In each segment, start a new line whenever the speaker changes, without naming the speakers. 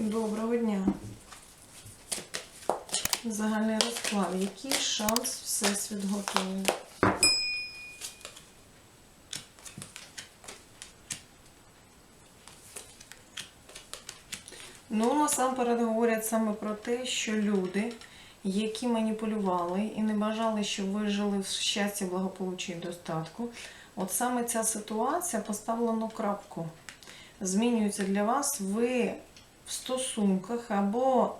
Доброго дня. Загальний розклад. Який шанс Всесвіт готує? Ну, насамперед говорять саме про те, що люди, які маніпулювали і не бажали, щоб ви жили в щасті, благополуччі і достатку, от саме ця ситуація поставлена крапку. Змінюється для вас, ви в стосунках або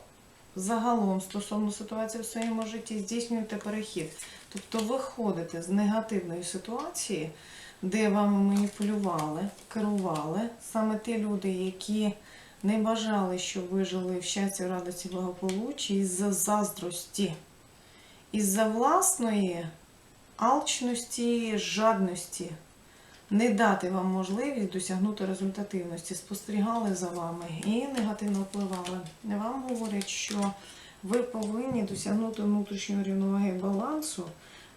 загалом стосовно ситуації в своєму житті здійснюєте перехід. Тобто виходите з негативної ситуації, де вами маніпулювали, керували саме ті люди, які не бажали, щоб ви жили в щасті, радості, благополуччі із-за заздрості, із-за власної алчності, жадності не дати вам можливість досягнути результативності, спостерігали за вами і негативно впливали. Вам говорять, що ви повинні досягнути внутрішньої рівноваги балансу.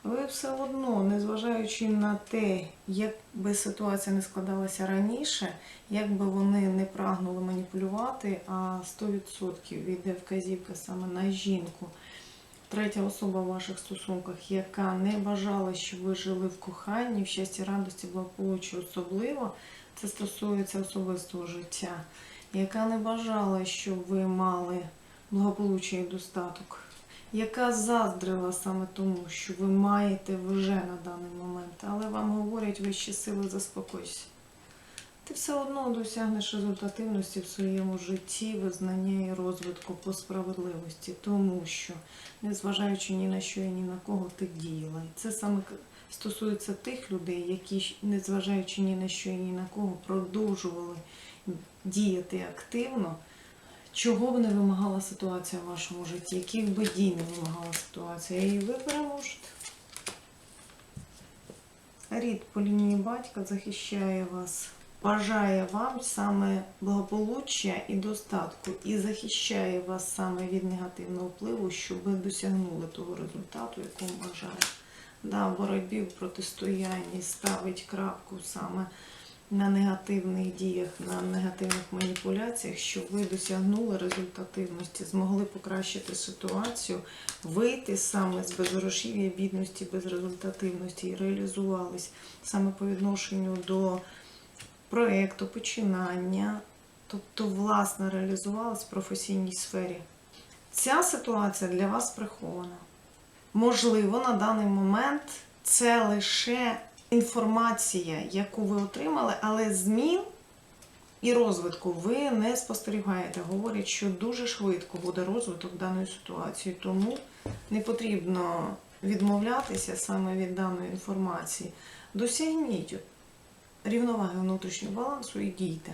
Ви все одно, незважаючи на те, як би ситуація не складалася раніше, як би вони не прагнули маніпулювати, а 100% йде вказівка саме на жінку третя особа в ваших стосунках, яка не бажала, щоб ви жили в коханні, в щасті, радості, благополуччі особливо, це стосується особистого життя, яка не бажала, щоб ви мали благополуччя і достаток, яка заздрила саме тому, що ви маєте вже на даний момент, але вам говорять вищі сили, заспокойся. Ти все одно досягнеш результативності в своєму житті, визнання і розвитку по справедливості, тому що, незважаючи ні на що і ні на кого, ти діяла. І це саме стосується тих людей, які, незважаючи ні на що і ні на кого, продовжували діяти активно, чого б не вимагала ситуація в вашому житті, яких би дій не вимагала ситуація, і ви переможете. Рід по лінії батька захищає вас, бажає вам саме благополуччя і достатку, і захищає вас саме від негативного впливу, щоб ви досягнули того результату, якого бажає. Да, в боротьбі, в протистоянні ставить крапку саме на негативних діях, на негативних маніпуляціях, щоб ви досягнули результативності, змогли покращити ситуацію, вийти саме з безгрошів'я, бідності, безрезультативності і реалізувались саме по відношенню до проєкту, починання, тобто, власне, реалізувались в професійній сфері. Ця ситуація для вас прихована. Можливо, на даний момент це лише інформація, яку ви отримали, але змін і розвитку ви не спостерігаєте. Говорять, що дуже швидко буде розвиток даної ситуації, тому не потрібно відмовлятися саме від даної інформації. Досягніть рівноваги внутрішнього балансу і дійте.